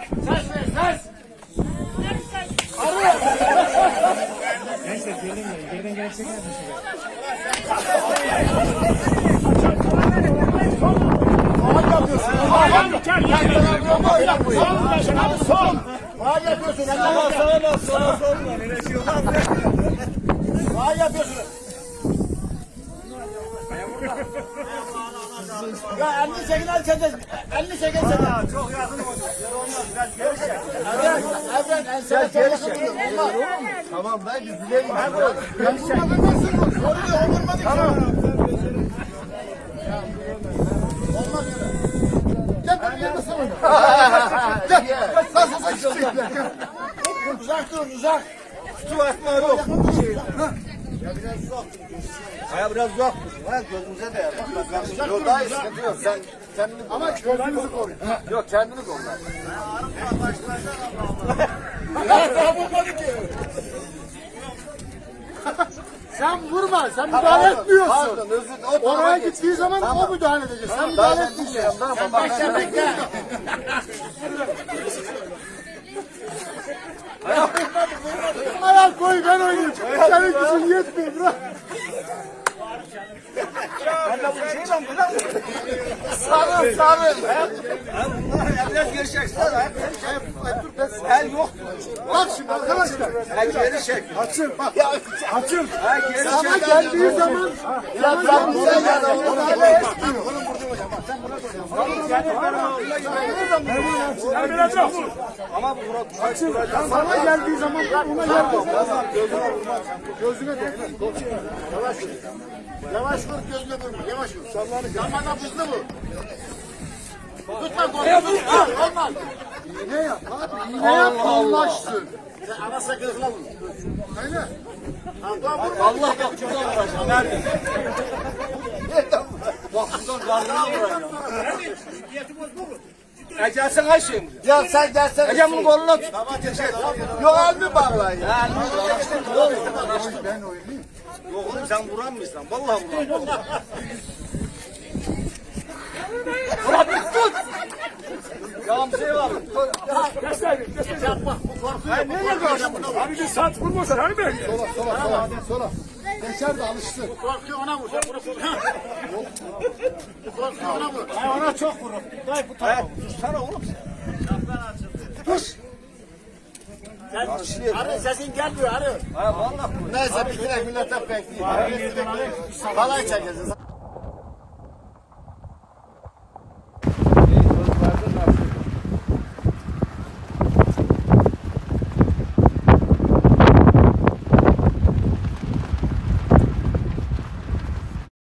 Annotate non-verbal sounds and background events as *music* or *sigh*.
Ses ver ses. Neyse gelin gelin. Geriden gelen çeker misin? Son başın hadi son. Bağ yapıyorsun. Sağ Sağ ol, sağ ol, sağ ol. Öyle şey olmaz. Bağ yapıyorsun. Ya 58 al çekeceğiz. 58 çekeceğiz. Çok yakın Tamam ben yüzüne Tamam. Gel ben yerine Gel. Nasıl sıçrayım? Uzak durun uzak. Su atma yok. Aya biraz uzak dur. Ha gözümüze değer. Bak bak ben yoldayız. Sıkıntı yok. Sen kendini Ama gözünüzü koruyun. Yok kendini kolla. Daha vurmadı *laughs* ki. Sen vurma, sen müdahale etmiyorsun. Pardon özür dilerim. Oraya gittiği zaman Tamam. o müdahale edecek. Sen Daha müdahale etmeyeceksin. Daha Sen bak. bekle bekle. Koy ben oynayayım. Senin gücün yetmiyor bırak. Ben de bu şeyden bırak. Sarıl sarıl. Biraz çeksin. El yok. Bak şimdi arkadaşlar. El geri çek. Açın bak. Açın. Sana geldiği zaman ya ben bize müdahale etmiyor. Ama bu Murat Sana geldiği zaman ona yer yok. Gözüne de. Yavaş. Yavaş vur gözüne vurma. Yavaş vur. Damana hızlı vur. Tutma kolunu. Tutma. Olmaz. İğne yap abi. İğne yap. Anlaşsın. Sen ana sakızla vur. Aynen. Abla vurma. Allah şuradan vuracağım. Nerede? Bak buradan karnına vuracağım. Ecelsene Ayşe. Ya sen gelsene. Ece bunun koluna tut. Yok işte? Ne oluyor? Ben oynayayım. Yok oğlum sen vuran mısın? Vallahi vuran. Murat tut. Ya bir şey var. Yapma. Bu korkuyor. Hayır nereye koydun? Abi bir saat vurmasan hani ben? Sola sola sola. Sola. Geçer de alışsın. Korkuyor ona vur. Sen bunu vur. Korkuyor ona vur. Ay ona çok vurur. Dayı bu tarafa. Hayır tutsana oğlum sen. Arı sesin gelmiyor arı. Ha vallahi. Neyse bitirek millete bekliyor. Halay çekeceğiz.